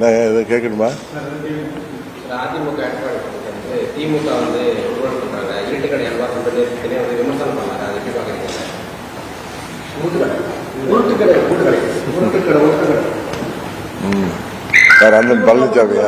நான் இதை கேட்கணுமா? அதிமுக திமுக வந்து ஊழல் பண்றாங்க இருட்டு கடை அல்வா சொல்றது தனியாக வந்து விமர்சனம் பண்ணாங்க அதை எப்படி பாக்குறீங்க உருட்டுக்கடை உருட்டுக்கடை உருட்டுக்கடை உருட்டுக்கடை ம். சார் அண்ணன் பழனிசாமியா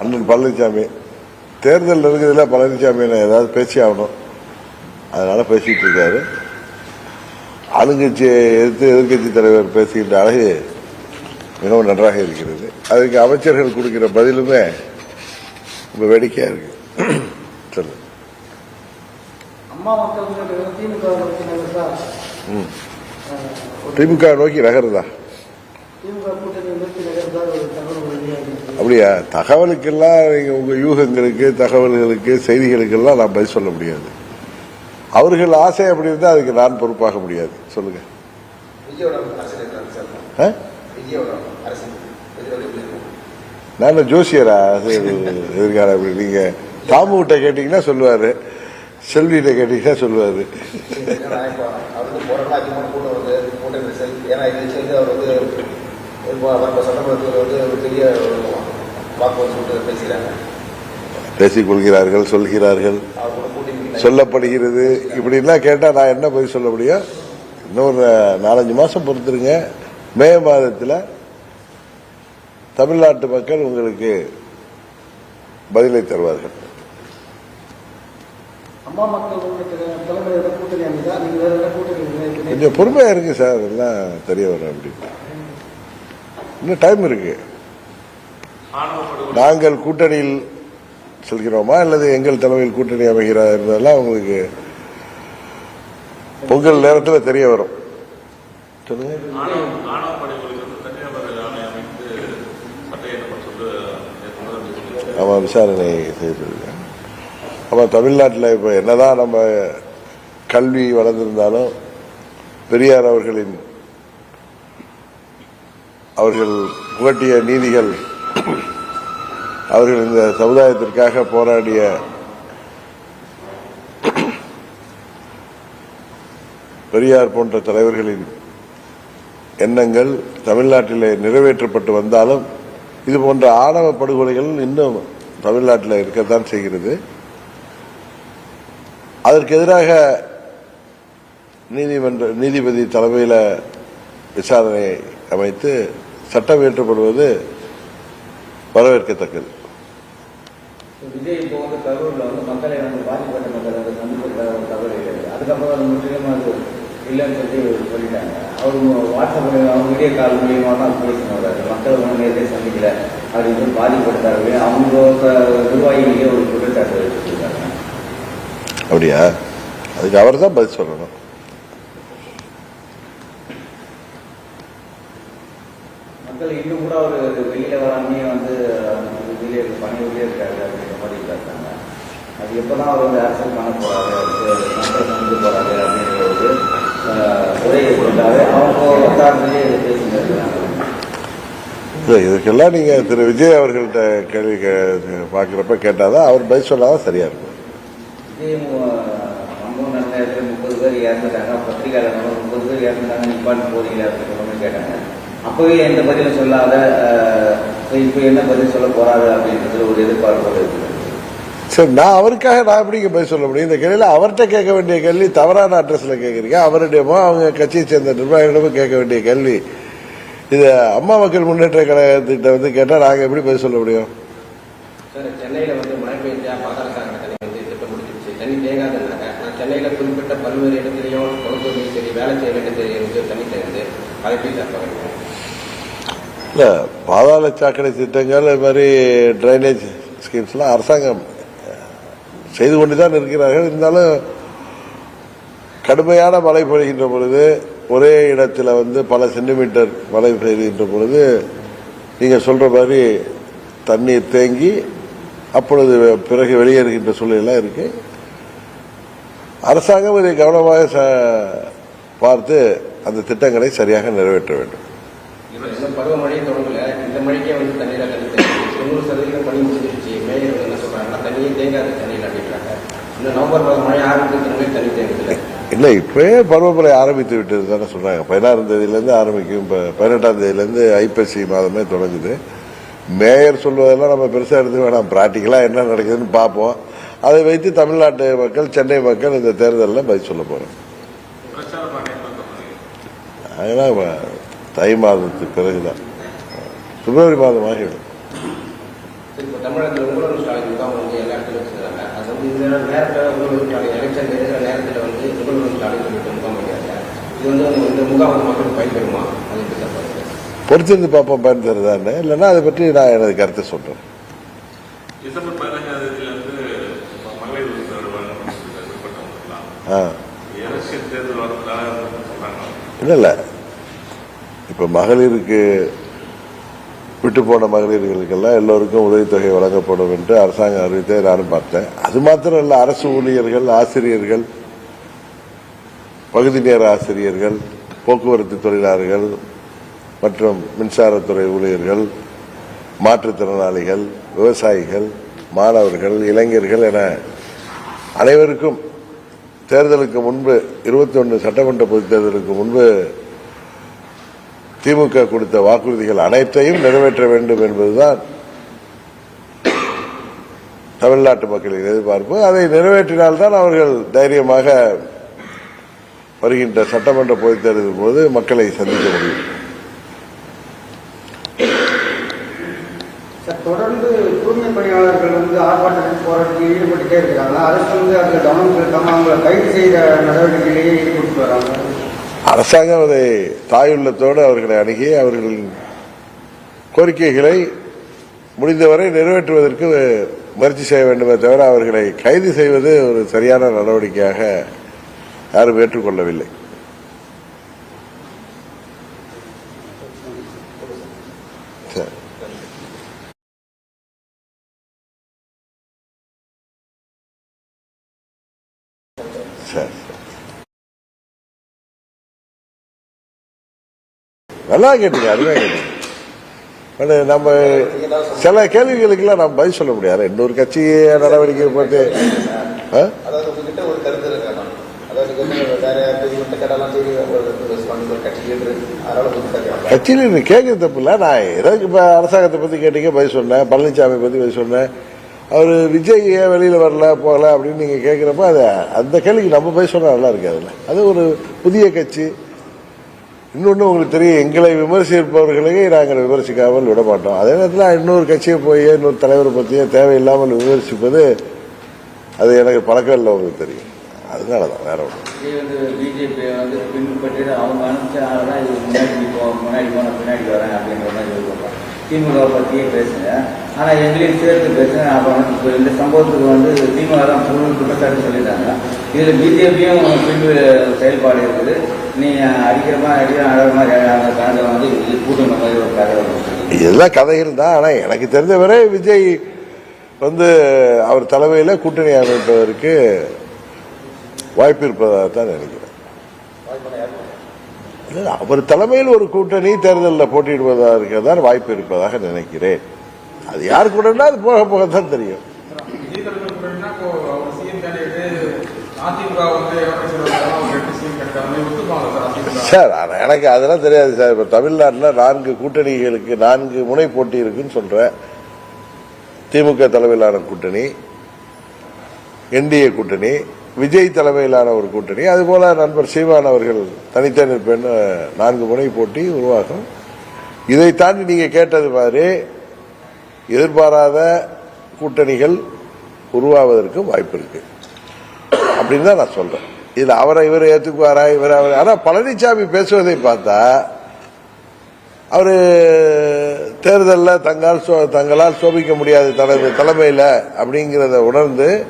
அண்ணன் பழனிசாமி தேர்தல் இருக்குதுல பழனிசாமி ஏதாவது பேசி ஆகணும். அதனால பேசிட்டு இருக்காரு. ஆளுங்கட்சியை எதிர்த்து எதிர்க்கட்சி தலைவர் பேசுகின்ற அழகு மிகவும் நன்றாக இருக்கிறது. அதுக்கு அமைச்சர்கள் கொடுக்கிற பதிலுமே ரொம்ப வேடிக்கையா இருக்கு. சொல்லு. திமுக நோக்கி நகருதா? அப்படியா? தகவலுக்கெல்லாம் நீங்க உங்க யூகங்களுக்கு தகவல்களுக்கு செய்திகளுக்கெல்லாம் நான் பதில் சொல்ல முடியாது. அவர்கள் ஆசை அப்படி இருந்தால் அதுக்கு நான் பொறுப்பாக முடியாது. சொல்லுங்க. நான் ஜோசியரா? எதிர்கால அப்படி நீங்க தாமு கிட்ட கேட்டீங்கன்னா சொல்லுவாரு. செல்விகிட்ட கேட்டீங்கன்னா சொல்லுவாரு. பேசிக் கொள்கிறார்கள் சொல்கிறார்கள். சொல்லப்படுகிறது. இப்படிலாம் கேட்டா நான் என்ன பதில் சொல்ல முடியும்? இன்னொரு நாலஞ்சு மாசம் பொறுத்துருங்க. மே மாதத்தில் தமிழ்நாட்டு மக்கள் உங்களுக்கு பதிலை தருவார்கள்? கொஞ்சம் பொறுமையா இருக்கு சார் எல்லாம் தெரிய வரும் அப்படி. இன்னும் டைம் இருக்கு. நாங்கள் கூட்டணியில் செல்கிறோமா அல்லது எங்கள் தலைமையில் கூட்டணி அமைகிறா என்பதெல்லாம் உங்களுக்கு பொங்கல் நேரத்தில் தெரிய வரும். சொல்லுங்க ஆணவ ஆணவ படைகளுக்கு வந்து தனிநபர் ஆணை அமைத்து சட்டையேற்றம் சொல்லி நேற்று முதல் சொல்லியிருக்காரு. ஆமா விசாரணை செய்திருக்கேன் ஆமா தமிழ்நாட்டில் இப்போ என்னதான் நம்ம கல்வி வளர்ந்திருந்தாலும் பெரியார் அவர்களின் அவர்கள் புகட்டிய நீதிகள் அவர்கள் இந்த சமுதாயத்திற்காக போராடிய பெரியார் போன்ற தலைவர்களின் எண்ணங்கள் தமிழ்நாட்டிலே நிறைவேற்றப்பட்டு வந்தாலும் இது போன்ற ஆணவ படுகொலைகள் இன்னும் தமிழ்நாட்டில் இருக்கத்தான் செய்கிறது. அதற்கு எதிராக நீதிமன்ற நீதிபதி தலைமையில் விசாரணை அமைத்து சட்டம் இயற்றப்படுவது வரவேற்கத்தக்கது. விஜய் இப்போ வந்து கரூர்ல வந்து மக்களை வந்து பாதிக்கப்பட்ட மக்கள் தகவல் அதுக்கப்புறம் முற்றிலும் இல்லைன்னு சொல்லி சொல்லிட்டாங்க. அவர் வாட்ஸ்அப் அவங்க வீடியோ கால் மூலியமா தான் பேசினார் மக்கள் வந்து நேரத்தை சந்திக்கல. அப்படின்னு பாதிப்படுத்தாரு அவங்க நிர்வாகிகளே ஒரு குற்றச்சாட்டு வச்சுருக்காங்க. அப்படியா? அதுக்கு அவர் தான் பதில் சொல்லணும். மக்கள் இன்னும் கூட ஒரு வெளியில வராமே வந்து வெளியே பணி வெளியே இருக்காரு அப்படின்ற மாதிரி இருக்காங்க அது எப்பதான் அவர் வந்து அரசியல் பண்ண போறாரு மக்கள் வந்து போறாரு அப்படின்ற ஒரு அஹ், உரையை அவங்க வட்டாரத்திலேயே பேசிட்டு இல்லை, இதுக்கெல்லாம் நீங்க திரு விஜய் அவர்கள்ட்ட கேள்வி பார்க்கிறப்ப கேட்டாதான் அவர் பதில் சொன்னாதான் சரியா இருக்கும். விஜய் சம்பவம் நடந்த இடத்துல முப்பது பேர் இறந்துட்டாங்க பத்திரிகையாளர்கள் முப்பது பேர் இறந்துட்டாங்க நிப்பாட்டு போறீங்க அப்படின்ற மாதிரி கேட்டாங்க. அப்பவே எந்த பதிலும் சொல்லாத இப்போ என்ன பதில் சொல்ல போறாரு அப்படின்றது ஒரு எதிர்பார்ப்போடு இருக்குது. சரி நான் அவருக்காக நான் எப்படிங்க பதில் சொல்ல முடியும்? இந்த கேள்வியில அவர்கிட்ட கேட்க வேண்டிய கேள்வி தவறான அட்ரஸ்ல கேட்கறீங்க. அவரிடமோ அவங்க கட்சியை சேர்ந்த நிர்வாகிகளிடமோ கேட்க வேண்டிய கேள்வி. இது அம்மா மக்கள் முன்னேற்ற கழகத்திட்ட வந்து கேட்டா நாங்க எப்படி பதில் சொல்ல முடியும்? சார் சென்னையில் வந்து மழை பெஞ்சா பாதாள சாக்கடை தண்ணி வந்து திட்டம் முடிஞ்சிருச்சு. தண்ணி தேங்காதுன்னாங்க நான் சென்னையில் குறிப்பிட்ட பல்வேறு இடத்துலையும் குளத்தூர்லையும் சரி வேலை செய்ய இடத்துலையும் வந்து தண்ணி தேங்குது. அதை எப்படி சார் பாருங்க இல்ல பாதாள சாக்கடை திட்டங்கள் இது மாதிரி டிரைனேஜ் ஸ்கீம்ஸ்லாம் அரசாங்கம் செய்து கொண்டுதான் இருக்கிறார்கள். இருந்தாலும் கடுமையான மழை பொழிகின்ற பொழுது ஒரே இடத்துல வந்து பல சென்டிமீட்டர் மழை பெய்கின்ற பொழுது நீங்க சொல்ற மாதிரி தண்ணீர் தேங்கி அப்பொழுது பிறகு வெளியேறுகின்ற சூழ்நிலை இருக்கு. அரசாங்கம் இதை கவனமாக ச- பார்த்து அந்த திட்டங்களை சரியாக நிறைவேற்ற வேண்டும். இன்னும் தொடங்கல. இந்த மழைக்கே வந்து தண்ணியில் தண்ணி தேங்குது தொண்ணூறு சதவீதம் பணி முடிஞ்சிருச்சு மேயர் வந்து என்ன சொல்றாங்கன்னா தண்ணியே தேங்காது தண்ணியில் அப்படின்றாங்க இன்னும் நவம்பர் மாதம் மழை ஆரம்பிக்கிறதுக்கு தண்ணி தேங்குது இல்ல இப்பவே பருவமழை ஆரம்பித்து விட்டது தானே சொல்றாங்க. பதினாறாம் தேதியிலேருந்து ஆரம்பிக்கும் இப்போ பதினெட்டாம் தேதியிலேருந்து ஐப்பசி மாதமே தொடங்குது. மேயர் சொல்வதெல்லாம் நம்ம பெருசா எடுத்து வேணாம். பிராக்டிக்கலா என்ன நடக்குதுன்னு பார்ப்போம். அதை வைத்து தமிழ்நாட்டு மக்கள் சென்னை மக்கள் இந்த தேர்தலில் பதில் சொல்ல தான் பண்ணுவீங்க அதெல்லாம் தை மாதத்துக்கு பிறகுதான். பிப்ரவரி மாதம் இப்போ தமிழகத்தில் இந்த நேரத்தில் ஸ்டாலின் எலெக்ஷன் இருக்கிற நேரத்தில் வந்து உங்களோட ஸ்டாலின் சொல்லிட்டு முகாம் வைக்கிறாங்க இது வந்து உங்க- இந்த முகாம் வந்து மக்களுக்கு பயன்பெறுமா? அது எப்படி சார் பாருங்க. பொறுத்திருந்து பார்ப்போம் பயன் தருதான்னு இல்லைன்னா அதை பற்றி நான் எனது கருத்தை சொல்றேன். டிசம்பர் பதினஞ்சாம் தேதியிலிருந்து மகளிர் இல்ல இல்ல. இப்ப மகளிருக்கு விட்டு போன மகளிர்களுக்கெல்லாம் எல்லோருக்கும் உதவித்தொகை வழங்கப்படும் என்று அரசாங்கம் அறிவித்ததை நானும் பார்த்தேன். அது மாத்திரம் இல்ல அரசு ஊழியர்கள் ஆசிரியர்கள் பகுதி நேர ஆசிரியர்கள் போக்குவரத்து தொழிலாளர்கள் மற்றும் மின்சாரத்துறை ஊழியர்கள் மாற்றுத்திறனாளிகள் விவசாயிகள் மாணவர்கள் இளைஞர்கள் என அனைவருக்கும் தேர்தலுக்கு முன்பு இருபத்தி ஒன்று சட்டமன்ற பொதுத் தேர்தலுக்கு முன்பு திமுக கொடுத்த வாக்குறுதிகள் அனைத்தையும் நிறைவேற்ற வேண்டும் என்பதுதான் தமிழ்நாட்டு மக்களின் எதிர்பார்ப்பு. அதை நிறைவேற்றினால்தான் அவர்கள் தைரியமாக வருகின்ற சட்டமன்ற பொதுத் தேர்தலின் போது மக்களை சந்திக்க முடியும். தொடர்ந்து தூய்மை பணியாளர்கள் வந்து ஆர்ப்பாட்டத்தில் போராட்டத்தில் ஈடுபட்டுட்டே இருக்கிறாங்க அரசு வந்து அதில் கவனம் செலுத்தாமல் அவங்களை கைது செய்த நடவடிக்கையிலேயே ஈடுபட்டு வராங்க. அரசாங்கம் அதை தாயுள்ளத்தோடு அவர்களை அணுகி அவர்களின் கோரிக்கைகளை முடிந்தவரை நிறைவேற்றுவதற்கு முயற்சி செய்ய வேண்டுமே தவிர அவர்களை கைது செய்வது ஒரு சரியான நடவடிக்கையாக யாரும் ஏற்றுக்கொள்ளவில்லை சரி. நல்லா கேட்டீங்க அருமையா கேட்டீங்க. ஆனா, நம்ம சில கேள்விகளுக்கெல்லாம் நம்ம பதில் சொல்ல முடியாது. இன்னொரு கட்சி நடவடிக்கை போட்டு கட்சியில் நீ கேட்கறது தப்பு இல்லை. நான் ஏதோ இப்ப அரசாங்கத்தை பத்தி கேட்டீங்க பதில் சொன்னேன். பழனிசாமி பத்தி பதில் சொன்னேன். அவர் விஜய் ஏன் வெளியில வரல போகல அப்படின்னு நீங்க கேட்கிறப்ப அது அந்த கேள்விக்கு நம்ம பதில் சொன்னா நல்லா இருக்காதுல்ல. அது ஒரு புதிய கட்சி. இன்னொன்று உங்களுக்கு தெரியும் எங்களை விமர்சிப்பவர்களையே நாங்கள் விமர்சிக்காமல் விட மாட்டோம் அதே நேரத்தில் இன்னொரு கட்சியை போய் இன்னொரு தலைவரை பற்றியே தேவையில்லாமல் விமர்சிப்பது அது எனக்கு பழக்கம் இல்லை உங்களுக்கு தெரியும். அதனால தான் வேற ஒன்றும் இதே இது திமுக பற்றியே பேசுங்க. ஆனால் எங்களையும் சேர்த்து பேசுங்க. அப்போ இந்த சம்பவத்துக்கு வந்து திமுக தான் முழு குற்றச்சாட்டு சொல்லிட்டாங்க. இதில் பிஜேபியும் பின்பு செயல்பாடு இருக்குது. நீங்கள் அடிக்கிற மாதிரி அடிக்கிற அழகிற மாதிரி அந்த கணக்கை வந்து கூட்டுன மாதிரி ஒரு கதை இதெல்லாம் கதைகள் தான் ஆனால் எனக்கு தெரிந்தவரை விஜய் வந்து அவர் தலைமையில் கூட்டணி அமைப்பதற்கு வாய்ப்பு இருப்பதாக தான் நினைக்கிறேன் அவர் தலைமையில் ஒரு கூட்டணி தேர்தலில் போட்டியிடுவதற்கு தான் வாய்ப்பு இருப்பதாக நினைக்கிறேன். அது யார் கூடனா அது போக போக தான் தெரியும் சார் எனக்கு அதெல்லாம் தெரியாது சார். இப்ப தமிழ்நாட்டில் நான்கு கூட்டணிகளுக்கு நான்கு முனை போட்டி இருக்குன்னு சொல்றேன். திமுக தலைமையிலான கூட்டணி என்டிஏ கூட்டணி விஜய் தலைமையிலான ஒரு கூட்டணி. அதுபோல நண்பர் சீமான் அவர்கள் தனித்தனி நிற்பேன்னு நான்கு முனை போட்டி உருவாகும். இதை தாண்டி நீங்க கேட்டது மாதிரி எதிர்பாராத கூட்டணிகள் உருவாவதற்கும் வாய்ப்பு இருக்கு. அப்படின்னு தான் நான் சொல்றேன். இதுல அவரை இவரை ஏத்துக்குவாரா இவர் அவர். ஆனா பழனிசாமி பேசுவதை பார்த்தா அவரு தேர்தலில் தங்கால் சோ- தங்களால் சோபிக்க முடியாது தலைமை தலைமையில் அப்படிங்கிறத உணர்ந்து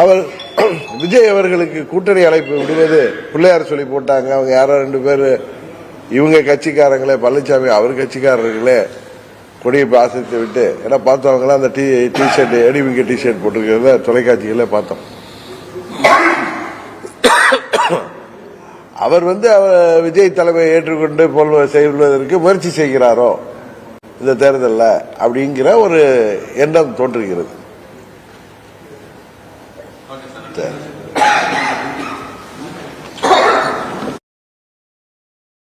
அவர் விஜய் அவர்களுக்கு கூட்டணி அழைப்பு விடுவது பிள்ளையார் சொல்லி போட்டாங்க. அவங்க யாரோ ரெண்டு பேர் இவங்க கட்சிக்காரங்களே பழனிசாமி அவர் கட்சிக்காரர்களே கொடியை ஆசிரித்து விட்டு ஏன்னா பார்த்தவங்களாம் அந்த டி டி ஷர்ட் ஏடிவிங்க டி ஷர்ட் போட்டிருக்கிறத தொலைக்காட்சிகளே பார்த்தோம். அவர் வந்து அவர் விஜய் தலைமையை ஏற்றுக்கொண்டு போல் செய்வதற்கு முயற்சி செய்கிறாரோ இந்த தேர்தலில் அப்படிங்கிற ஒரு எண்ணம் தோன்றுகிறது. ஓகே சார் சரி